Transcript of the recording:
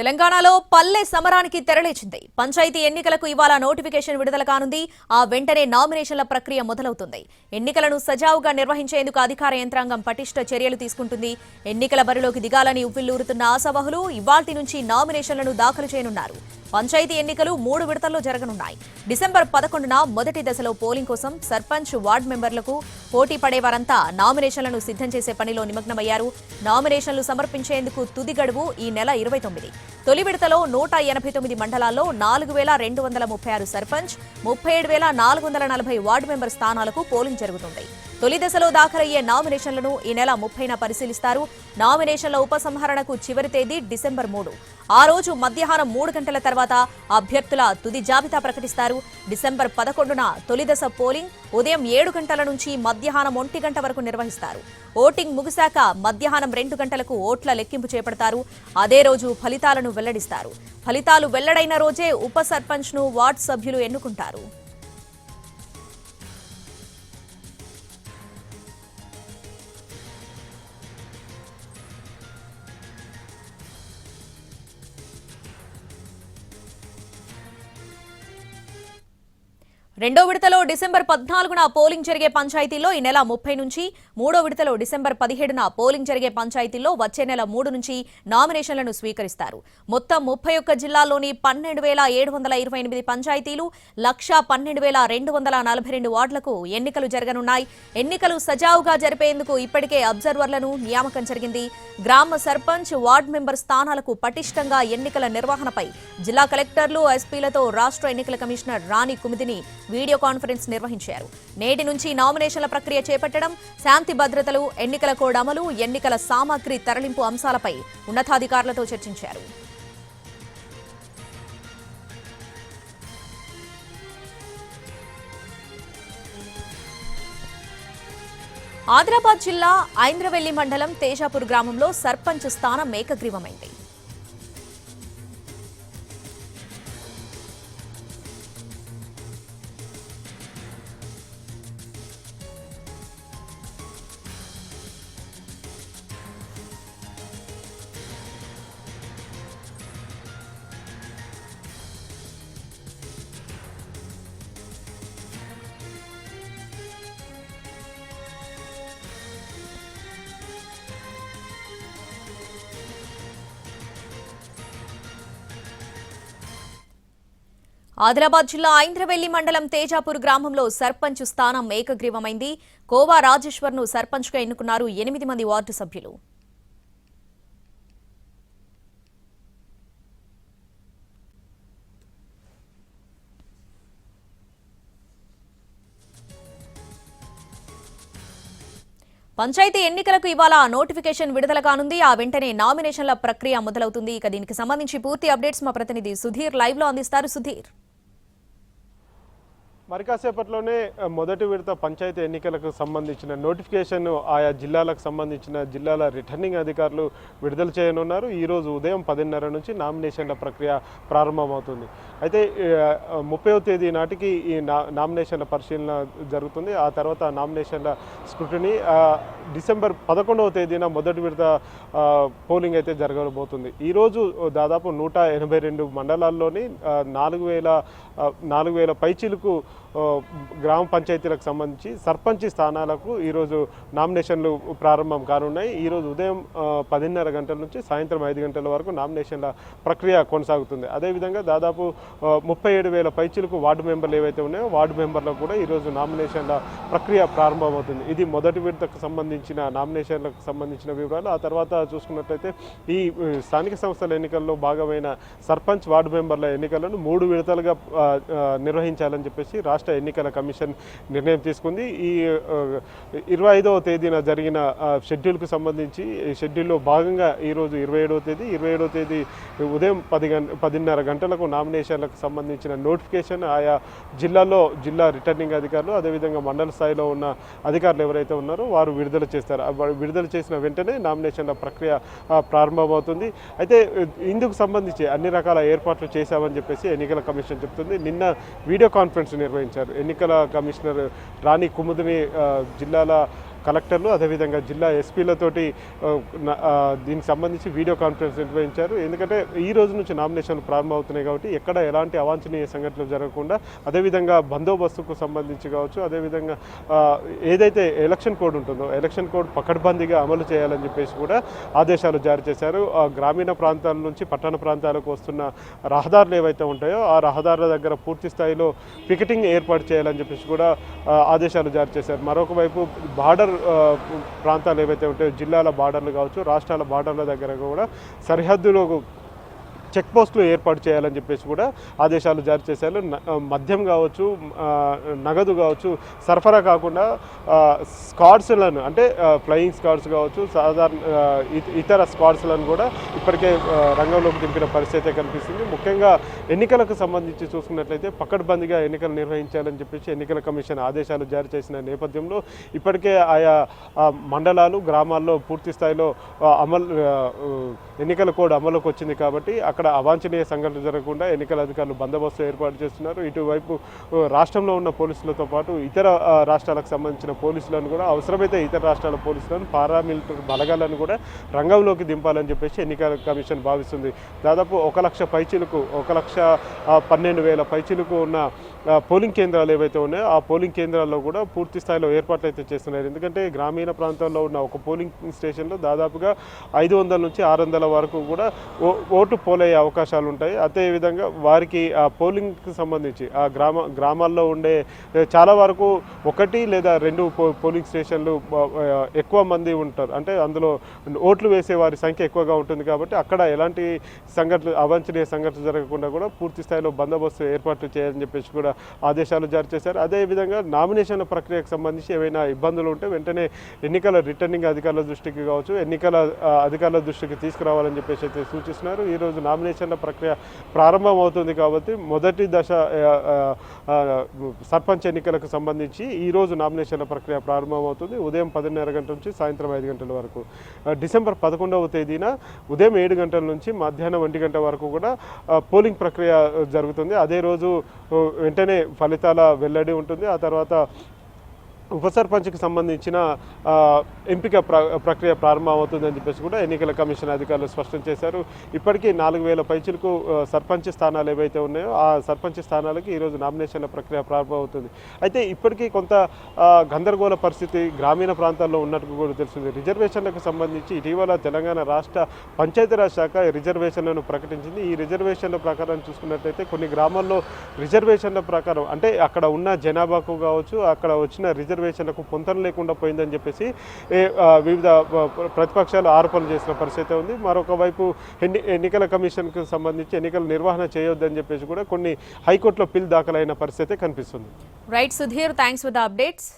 తెలంగాణలో పల్లె సమరానికి తెరలేచింది. పంచాయతీ ఎన్నికలకు ఇవాళ నోటిఫికేషన్ విడుదల కానుంది. ఆ వెంటనే నామినేషన్ల ప్రక్రియ మొదలవుతుంది. ఎన్నికలను సజావుగా నిర్వహించేందుకు అధికార యంత్రాంగం పటిష్ట చర్యలు తీసుకుంటుంది. ఎన్నికల బరిలోకి దిగాలని ఉవ్విల్లూరుతున్న ఆశావహులు ఇవాల్టి నుంచి నామినేషన్లను దాఖలు చేయనున్నారు. పంచాయతీ ఎన్నికలు మూడు విడతల్లో జరగనున్నాయి. డిసెంబర్ పదకొండున మొదటి దశలో పోలింగ్ కోసం సర్పంచ్ వార్డు మెంబర్లకు పోటీ పడేవారంతా నామినేషన్లను సిద్ధం చేసే పనిలో నిమగ్నమయ్యారు. నామినేషన్లు సమర్పించేందుకు తుది గడువు ఈ నెల ఇరవై తొమ్మిది. తొలి విడతలో నూట ఎనభై తొమ్మిది మండలాల్లో నాలుగు వేల రెండు వందల ముప్పై ఆరు సర్పంచ్ ముప్పై ఏడు వేల నాలుగు వందల నలభై వార్డు మెంబర్ స్థానాలకు పోలింగ్ జరుగుతుంది. తొలి దశలో దాఖలయ్యే నామినేషన్లను ఈ నెల ముప్పైన పరిశీలిస్తారు. నామినేషన్ల ఉపసంహరణకు చివరి తేదీ డిసెంబర్ మూడు. ఆ రోజు మధ్యాహ్నం మూడు గంటల తర్వాత అభ్యర్థుల తుది జాబితా ప్రకటిస్తారు. డిసెంబర్ పదకొండున తొలి దశ పోలింగ్ ఉదయం ఏడు గంటల నుంచి మధ్యాహ్నం ఒంటి గంట వరకు నిర్వహిస్తారు. ఓటింగ్ ముగిశాక మధ్యాహ్నం రెండు గంటలకు ఓట్ల లెక్కింపు చేపడతారు. అదే రోజు ఫలితాలను వెల్లడిస్తారు. ఫలితాలు వెల్లడైన రోజే ఉప సర్పంచ్ను వార్డు సభ్యులు ఎన్నుకుంటారు. రెండో విడతలో డిసెంబర్ పద్నాలుగున పోలింగ్ జరిగే పంచాయతీల్లో ఈ నెల ముప్పై నుంచి మూడో విడతలో డిసెంబర్ పదిహేడున పోలింగ్ జరిగే పంచాయతీల్లో వచ్చే నెల మూడు నుంచి నామినేషన్లను స్వీకరిస్తారు. మొత్తం ముప్పై ఒక్క జిల్లాల్లోని పన్నెండు వేల ఏడు వందల ఇరవై ఎనిమిది పంచాయతీలు లక్ష పన్నెండు వేల రెండు వందల నలభై రెండు వార్డులకు ఎన్నికలు జరగనున్నాయి. ఎన్నికలు సజావుగా జరిపేందుకు ఇప్పటికే అబ్జర్వర్లను నియామకం జరిగింది. గ్రామ సర్పంచ్ వార్డు మెంబర్ స్థానాలకు పటిష్టంగా ఎన్నికల నిర్వహణపై జిల్లా కలెక్టర్లు ఎస్పీలతో రాష్ట్ర ఎన్నికల commissioner Rani Kumudini video conference నిర్వహించారు. నేటి నుంచి నామినేషన్ల ప్రక్రియ చేపట్టడం శాంతి భద్రతలు ఎన్నికల కోడ్ అమలు ఎన్నికల సామాగ్రి తరలింపు అంశాలపై ఉన్నతాధికారులతో చర్చించారు. ఆదిలాబాద్ జిల్లా ఐంద్రవెల్లి మండలం తేజాపూర్ గ్రామంలో సర్పంచ్ స్థానం ఏకగ్రీవమైంది. ఆదిలాబాద్ జిల్లా ఐంద్రవెల్లి మండలం తేజాపూర్ గ్రామంలో సర్పంచ్ స్థానం ఏకగ్రీవమైంది. కోవా రాజేశ్వర్ను సర్పంచ్గా ఎన్నుకున్నారు ఎనిమిది మంది వార్డు సభ్యులు. పంచాయతీ ఎన్నికలకు ఇవాళ నోటిఫికేషన్ విడుదల కానుంది. ఆ వెంటనే నామినేషన్ల ప్రక్రియ మొదలవుతుంది. ఇక దీనికి సంబంధించి పూర్తి అప్డేట్స్ మా ప్రతినిధి సుధీర్ లైవ్లో అందిస్తారు. సుధీర్. మరి కాసేపట్లోనే మొదటి విడత పంచాయతీ ఎన్నికలకు సంబంధించిన నోటిఫికేషన్ ఆయా జిల్లాలకు సంబంధించిన జిల్లాల రిటర్నింగ్ అధికారులు విడుదల చేయనున్నారు. ఈరోజు ఉదయం పదిన్నర నుంచి నామినేషన్ల ప్రక్రియ ప్రారంభమవుతుంది. అయితే ముప్పైవ తేదీ నాటికి ఈ నా నామినేషన్ల పరిశీలన జరుగుతుంది. ఆ తర్వాత నామినేషన్ల స్క్రూటినీ డిసెంబర్ పదకొండవ తేదీన మొదటి విడత పోలింగ్ అయితే జరగబోతుంది. ఈరోజు దాదాపు నూట ఎనభై రెండు మండలాల్లోని నాలుగు వేల నాలుగు వేల పైచీలకు గ్రామ పంచాయతీలకు సంబంధించి సర్పంచి స్థానాలకు ఈరోజు నామినేషన్లు ప్రారంభం కానున్నాయి. ఈరోజు ఉదయం పదిన్నర గంటల నుంచి సాయంత్రం ఐదు గంటల వరకు నామినేషన్ల ప్రక్రియ కొనసాగుతుంది. అదేవిధంగా దాదాపు ముప్పై ఏడు వేల పైచీలకు వార్డు మెంబర్లు ఏవైతే ఉన్నాయో వార్డు మెంబర్లకు కూడా ఈరోజు నామినేషన్ల ప్రక్రియ ప్రారంభమవుతుంది. ఇది మొదటి విడతకు సంబంధించిన నామినేషన్లకు సంబంధించిన వివరాలు. ఆ తర్వాత చూసుకున్నట్లయితే ఈ స్థానిక సంస్థల ఎన్నికల్లో భాగమైన సర్పంచ్ వార్డు మెంబర్ల ఎన్నికలను మూడు విడతలుగా నిర్వహించాలని చెప్పేసి రాష్ట్ర ఎన్నికల కమిషన్ నిర్ణయం తీసుకుంది. ఈ ఇరవై ఐదవ తేదీన జరిగిన షెడ్యూల్కు సంబంధించి ఈ షెడ్యూల్లో భాగంగా ఈరోజు ఇరవై ఏడవ తేదీ ఇరవై ఏడవ తేదీ ఉదయం పది గంట పదిన్నర గంటలకు నామినేషన్లకు సంబంధించిన నోటిఫికేషన్ ఆయా జిల్లాలో జిల్లా రిటర్నింగ్ అధికారులు అదేవిధంగా మండల స్థాయిలో ఉన్న అధికారులు ఎవరైతే ఉన్నారో వారు విడుదల చేస్తారు. విడుదల చేసిన వెంటనే నామినేషన్ల ప్రక్రియ ప్రారంభమవుతుంది. అయితే ఇందుకు సంబంధించి అన్ని రకాల ఏర్పాట్లు చేశామని చెప్పేసి ఎన్నికల కమిషన్ చెప్తుంది. నిన్న వీడియో కాన్ఫరెన్స్ నిర్వహించారు. ఎన్నికల కమిషనర్ రాణి కుముదిని జిల్లాల కలెక్టర్లు అదేవిధంగా జిల్లా ఎస్పీలతోటి దీనికి సంబంధించి వీడియో కాన్ఫరెన్స్ నిర్వహించారు. ఎందుకంటే ఈ రోజు నుంచి నామినేషన్లు ప్రారంభమవుతున్నాయి కాబట్టి ఎక్కడ ఎలాంటి అవాంఛనీయ సంఘటనలు జరగకుండా అదేవిధంగా బందోబస్తుకు సంబంధించి కావచ్చు అదేవిధంగా ఏదైతే ఎలక్షన్ కోడ్ ఉంటుందో ఎలక్షన్ కోడ్ పకడ్బందీగా అమలు చేయాలని చెప్పేసి కూడా ఆదేశాలు జారీ చేశారు. ఆ గ్రామీణ ప్రాంతాల నుంచి పట్టణ ప్రాంతాలకు వస్తున్న రహదారులు ఏవైతే ఉంటాయో ఆ రహదారుల దగ్గర పూర్తి స్థాయిలో పికెటింగ్ ఏర్పాటు చేయాలని చెప్పేసి కూడా ఆదేశాలు జారీ చేశారు. మరొక వైపు బార్డర్ ప్రాంతాలు ఏవైతే ఉంటాయో జిల్లాల బార్డర్లు కావచ్చు రాష్ట్రాల బార్డర్ల దగ్గర కూడా సరిహద్దులో చెక్ పోస్టులు ఏర్పాటు చేయాలని చెప్పేసి కూడా ఆదేశాలు జారీ చేశారు. న- మద్యం కావచ్చు నగదు కావచ్చు సరఫరా కాకుండా స్కాడ్స్లను అంటే ఫ్లయింగ్ స్కాడ్స్ కావచ్చు సాధారణ ఇతర స్కాడ్స్లను కూడా ఇప్పటికే రంగంలోకి దింపిన పరిస్థితి కనిపిస్తుంది. ముఖ్యంగా ఎన్నికలకు సంబంధించి చూసుకున్నట్లయితే పకడ్బందీగా ఎన్నికలు నిర్వహించాలని చెప్పేసి ఎన్నికల కమిషన్ ఆదేశాలు జారీ చేసిన నేపథ్యంలో ఇప్పటికే ఆయా మండలాలు గ్రామాల్లో పూర్తి స్థాయిలో అమలు ఎన్నికల కోడ్ అమలుకు వచ్చింది కాబట్టి అక్కడ అవాంఛనీయ సంఘటనలు జరగకుండా ఎన్నికల అధికారులు బందోబస్తు ఏర్పాటు చేస్తున్నారు. ఇటువైపు రాష్ట్రంలో ఉన్న పోలీసులతో పాటు ఇతర రాష్ట్రాలకు సంబంధించిన పోలీసులను కూడా అవసరమైతే ఇతర రాష్ట్రాల పోలీసులను పారామిలిటరీ బలగాలను కూడా రంగంలోకి దింపాలని చెప్పేసి ఎన్నికల కమిషన్ భావిస్తుంది. దాదాపు ఒక లక్ష పైచీలకు ఒక లక్ష పన్నెండు వేల పైచీలకు ఉన్న పోలింగ్ కేంద్రాలు ఏవైతే ఉన్నాయో ఆ పోలింగ్ కేంద్రాల్లో కూడా పూర్తి స్థాయిలో ఏర్పాట్లు అయితే చేస్తున్నారు. ఎందుకంటే గ్రామీణ ప్రాంతాల్లో ఉన్న ఒక పోలింగ్ స్టేషన్లో దాదాపుగా ఐదు వందల నుంచి ఆరు వందల వరకు కూడా ఓ- ఓటు అయ్యే అవకాశాలు ఉంటాయి. అదేవిధంగా వారికి ఆ పోలింగ్కి సంబంధించి ఆ గ్రామ గ్రామాల్లో ఉండే చాలా వరకు ఒకటి లేదా రెండు పోలింగ్ స్టేషన్లు ఎక్కువ మంది ఉంటారు. అంటే అందులో ఓట్లు వేసే వారి సంఖ్య ఎక్కువగా ఉంటుంది కాబట్టి అక్కడ ఎలాంటి సంఘటనలు అవాంఛనీయ సంఘటనలు జరగకుండా కూడా పూర్తి స్థాయిలో బందోబస్తు ఏర్పాట్లు చేయాలని చెప్పేసి కూడా ఆదేశాలు జారీ చేశారు. అదేవిధంగా నామినేషన్ల ప్రక్రియకు సంబంధించి ఏవైనా ఇబ్బందులు ఉంటే వెంటనే ఎన్నికల రిటర్నింగ్ అధికారుల దృష్టికి కావచ్చు ఎన్నికల అధికారుల దృష్టికి తీసుకురావాలని చెప్పేసి అయితే సూచిస్తున్నారు. ఈరోజు నామినేషన్ల ప్రక్రియ ప్రారంభం అవుతుంది కాబట్టి మొదటి దశ సర్పంచ్ ఎన్నికలకు సంబంధించి ఈరోజు నామినేషన్ల ప్రక్రియ ప్రారంభమవుతుంది. ఉదయం పదిన్నర గంటల నుంచి సాయంత్రం ఐదు గంటల వరకు. డిసెంబర్ పదకొండవ తేదీన ఉదయం ఏడు గంటల నుంచి మధ్యాహ్నం ఒంటి గంట వరకు కూడా పోలింగ్ ప్రక్రియ జరుగుతుంది. అదే రోజు వెంటనే ఫలితాల వెల్లడి ఉంటుంది. ఆ తర్వాత ఉప సర్పంచ్కి సంబంధించిన ఎంపిక ప్ర ప్రక్రియ ప్రారంభమవుతుందని చెప్పేసి కూడా ఎన్నికల కమిషన్ అధికారులు స్పష్టం చేశారు. ఇప్పటికీ నాలుగు వేల పైచులకు సర్పంచ్ స్థానాలు ఏవైతే ఉన్నాయో ఆ సర్పంచ్ స్థానాలకి ఈరోజు నామినేషన్ల ప్రక్రియ ప్రారంభమవుతుంది. అయితే ఇప్పటికీ కొంత గందరగోళ పరిస్థితి గ్రామీణ ప్రాంతాల్లో ఉన్నట్టు కూడా తెలుస్తుంది. రిజర్వేషన్లకు సంబంధించి ఇటీవల తెలంగాణ రాష్ట్ర పంచాయతీరాజ్ శాఖ రిజర్వేషన్లను ప్రకటించింది. ఈ రిజర్వేషన్ల ప్రకారం చూసుకున్నట్లయితే కొన్ని గ్రామాల్లో రిజర్వేషన్ల ప్రకారం అంటే అక్కడ ఉన్న జనాభాకు కావచ్చు అక్కడ వచ్చిన రిజర్వ్ రిజర్వేషన్లకు పొంతన లేకుండా పోయిందని చెప్పేసి వివిధ ప్రతిపక్షాలు ఆరోపణలు చేసిన పరిస్థితి ఉంది. మరొక వైపు ఎన్ని ఎన్నికల కమిషన్కు సంబంధించి ఎన్నికల నిర్వహణ చేయొద్దని చెప్పేసి కూడా కొన్ని హైకోర్టులో పిల్ దాఖలైన పరిస్థితి కనిపిస్తుంది. Right Sudheer thanks for the updates